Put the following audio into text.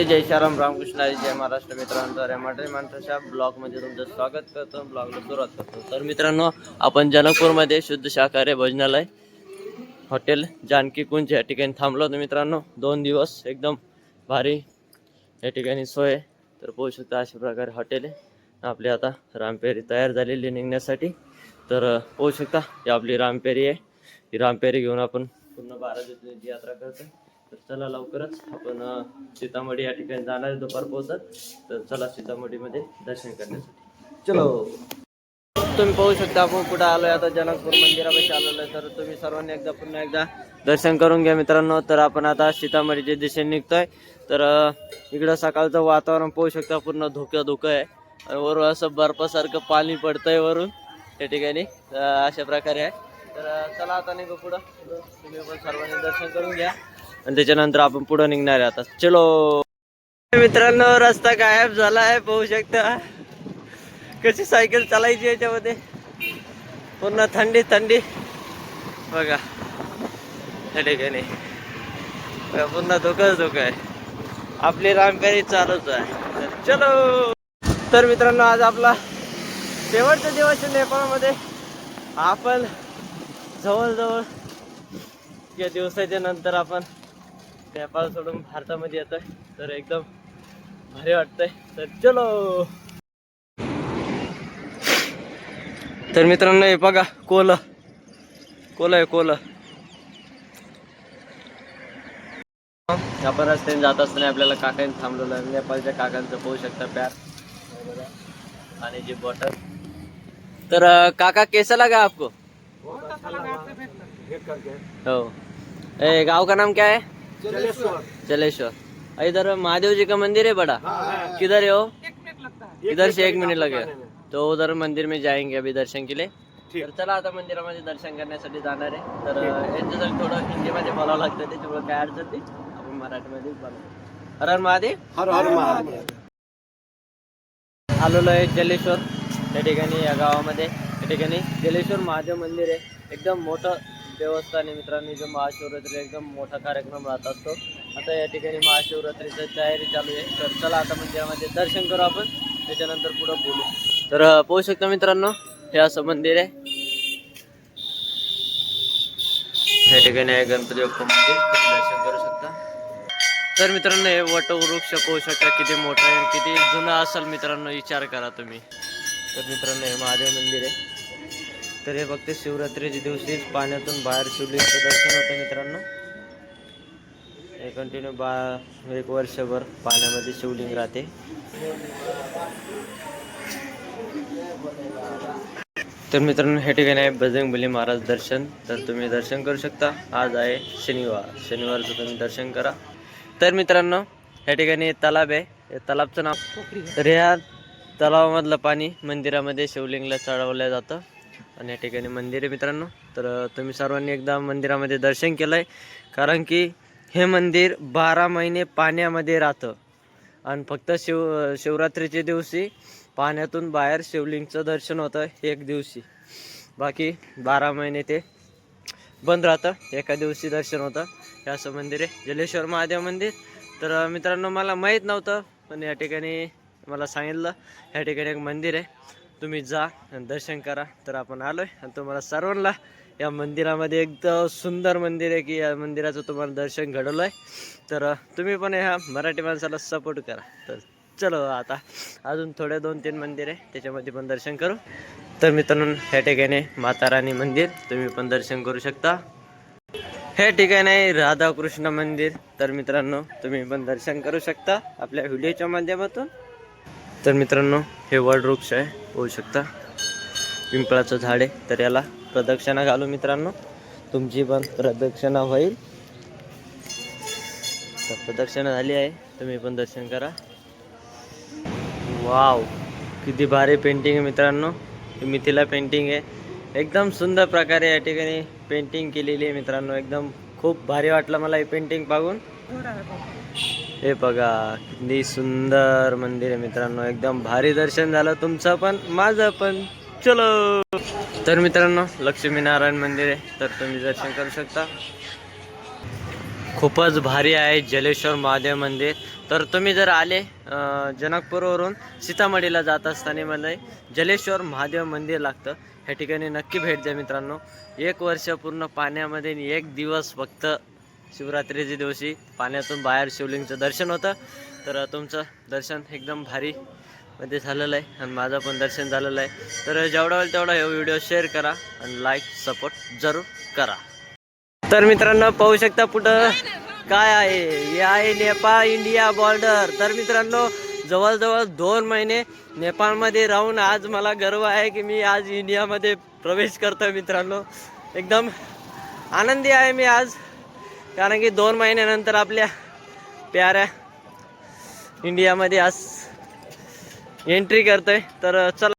नमस्ते जय शाराम रामकृष्ण हरी, जय महाराष्ट्र मित्रांनो. मराठी माणसाच्या ब्लॉगमध्ये तुमचं स्वागत करतो. ब्लॉगला सुरुवात करतो. तर मित्रांनो आपण जनकपूरमध्ये शुद्ध शाकाहारी भोजनालय हॉटेल जानकी कुंज या ठिकाणी थांबलो होतो मित्रांनो. दोन दिवस एकदम भारी या ठिकाणी सोय. आहे. तर पोहू शकता अशा प्रकारे हॉटेल आहे. आपली आता रामपेरी तयार झालेली निघण्यासाठी. तर पोहू शकता ही आपली रामपेरी आहे. ही रामपेरी घेऊन आपण पूर्ण बारा दिवसाची यात्रा करतो तर चला लवकरच आपण सीतामढी या ठिकाणी जाणार आहे दुपार पोहोचत. तर चला सीतामढीमध्ये दर्शन करण्यासाठी. चलो. तुम्ही पाहू शकता आपण कुठं आलोय. आता जनकपूर मंदिरापाशी आलेलो आहे. तर तुम्ही सर्वांनी एकदा पुन्हा एकदा दर्शन करून घ्या मित्रांनो. तर आपण आता सीतामढीच्या दिशेने निघतोय. तर इकडं सकाळचं वातावरण पाहू शकता. पूर्ण धुकं धुकं आहे. आणि वरून असं बर्फासारखं पाणी पडतंय वरून. त्या ठिकाणी अशा प्रकारे आहे. तर चला आता निघू पुढं. तुम्ही पण सर्वांनी दर्शन करून घ्या. आणि त्याच्यानंतर आपण पुढं निघणार आहे आता. चलो. मित्रांनो रस्ता गायब झाला आहे पाहू शकता. कशी सायकल चालायची याच्यामध्ये? पूर्ण थंडी थंडी. बघा. त्या ठिकाणी. पूर्ण धोकंच धोकं आहे. आपली रामपेरी चालूच आहे. तर चलो. तर मित्रांनो आज आपला शेवटचा दिवस नेपाळमध्ये. आपण जवळजवळ या दिवसाच्या नंतर आपण नेपाळ सोडून भारतामध्ये येतोय. तर एकदम भारी वाटतंय. तर चलो. तर मित्रांनो हे बघा कोल. कोल आहे कोल. आपण रस्त्याने जात असताना आपल्याला काकाने थांबलेलं आहे नेपाळच्या काकांचं पाहू शकता प्यार. आणि जी बॉटल तर काका कैसा लगा आपको? हो. ए गाव का नाम क्या है? चलेश्वर इधर महादेव जी का मंदिर है बड़ा? किधर है वो? इधर से एक मिनिट लगेगा तो उधर मंदिर में जाएंगे अभी दर्शन के लिए। तर चला आता मंदिरामध्ये दर्शन करण्यासाठी जाणार आहे. तर यांच्यासाठी थोडं हिंदीमध्ये बोलावं लागतं त्याच्यामुळे काय अडचण नाही. आपण मराठीमध्ये बोलू. हर हर महादेव. हर हर महादेव. आलेलो आहे जलेश्वर. त्या ठिकाणी या गावामध्ये. त्या ठिकाणी जलेश्वर महादेव मंदिर आहे. एकदम मोठं देवस्थानी मित्रांनी जो महाशिवरात्री एकदम मोठा कार्यक्रम राहत असतो. आता या ठिकाणी महाशिवरात्रीची तयारी चालू आहे. तर चला आता म्हणजे मंदिरामध्ये दर्शन करू आपण. त्याच्यानंतर पुढं बोलू. तर पाहू शकता मित्रांनो हे असं मंदिर आहे. या ठिकाणी आहे गणपती बाप्पा मंदिर. तुम्ही दर्शन करू शकता. तर मित्रांनो हे वटवृक्ष पाहू शकता किती मोठं आहे किती जुनं असेल मित्रांनो विचार करा तुम्ही. तर मित्रांनो हे महादेव मंदिर आहे. तर हे फक्त शिवरात्रीच्या दिवशीच पाण्यातून बाहेर शिवलिंगचं दर्शन होतं मित्रांनो. हे कंटिन्यू बा एक वर्षभर पाण्यामध्ये शिवलिंग राहते. तर मित्रांनो हे ठिकाणी आहे बजरंगबली महाराज दर्शन. तर तुम्ही दर्शन करू शकता. आज आहे शनिवार. शनिवारचं तुम्ही दर्शन करा. तर मित्रांनो या ठिकाणी तलाब आहे. या नाव तर ह्या तलावामधलं पाणी मंदिरामध्ये शिवलिंगला चढवलं जातं. आणि या ठिकाणी मंदिर आहे मित्रांनो. तर तुम्ही सर्वांनी एकदा मंदिरामध्ये दर्शन केलं आहे कारण की हे मंदिर बारा महिने पाण्यामध्ये राहतं. आणि फक्त शिव शिवरात्रीच्या दिवशी पाण्यातून बाहेर शिवलिंगचं दर्शन होतं एक दिवशी. बाकी बारा महिने ते बंद राहतं. एका दिवशी दर्शन होतं. हे असं मंदिर आहे. जलेश्वर महादेव मंदिर. तर मित्रांनो मला माहीत नव्हतं पण या ठिकाणी मला सांगितलं. या ठिकाणी एक मंदिर आहे. तुम्ही जा आणि दर्शन करा. तर आपण आलो आहे आणि तुम्हाला सर्वांना या मंदिरामध्ये एकदम सुंदर मंदिर आहे की या मंदिराचं तुम्हाला दर्शन घडवलं आहे तर तुम्ही पण ह्या मराठी माणसाला सपोर्ट करा. तर चलो आता अजून थोडे दोन तीन मंदिर आहे. त्याच्यामध्ये पण दर्शन करू. तर मित्रांनो ह्या ठिकाणी माता राणी मंदिर. तुम्ही पण दर्शन करू शकता. हे ठिकाण आहे राधाकृष्ण मंदिर. तर मित्रांनो तुम्ही पण दर्शन करू शकता आपल्या व्हिडिओच्या माध्यमातून. तर मित्रांनो हे वड वृक्ष आहे. होऊ शकता. पिंपळाचं झाड आहे. तर याला प्रदक्षिणा घालू मित्रांनो. तुमची पण प्रदक्षिणा होईल. तर प्रदक्षिणा झाली आहे. तुम्ही पण दर्शन करा. वाव! किती भारी पेंटिंग आहे मित्रांनो. मिथिला पेंटिंग आहे. एकदम सुंदर प्रकारे या ठिकाणी पेंटिंग केलेली आहे मित्रांनो. एकदम खूप भारी वाटलं मला हे पेंटिंग पाहून. हे बघा किती सुंदर मंदिर आहे मित्रांनो. एकदम भारी दर्शन झालं तुमचं पण माझं पण. चलो! तर मित्रांनो लक्ष्मीनारायण मंदिर आहे तर तुम्ही दर्शन करू शकता. खूपच भारी आहे जलेश्वर महादेव मंदिर. तर तुम्ही जर आले जनकपूरवरून सीतामढीला जात असताना मला जलेश्वर महादेव मंदिर लागतं. ह्या ठिकाणी नक्की भेट द्या मित्रांनो. एक वर्ष पूर्ण पाण्यामध्ये एक दिवस फक्त शिवरात्रीच्या दिवशी पाण्यातून बाहेर शिवलिंगचं दर्शन होतं. तर तुमचं दर्शन एकदम भारी मध्ये झालेलं आहे आणि माझं पण दर्शन झालेलं आहे. तर जेवढा होईल तेवढा हे व्हिडिओ शेअर करा आणि लाईक सपोर्ट जरूर करा. तर मित्रांनो पाहू शकता कुठं काय आहे. हे आहे नेपाळ इंडिया बॉर्डर तर मित्रांनो जवळजवळ दोन महिने नेपाळमध्ये राहून आज मला गर्व आहे की मी आज इंडियामध्ये प्रवेश करतो मित्रांनो. एकदम आनंदी आहे मी आज. कारण की दोन महिन्यानंतर आपल्या प्याऱ्या इंडियामध्ये आज एंट्री करतोय. तर चला.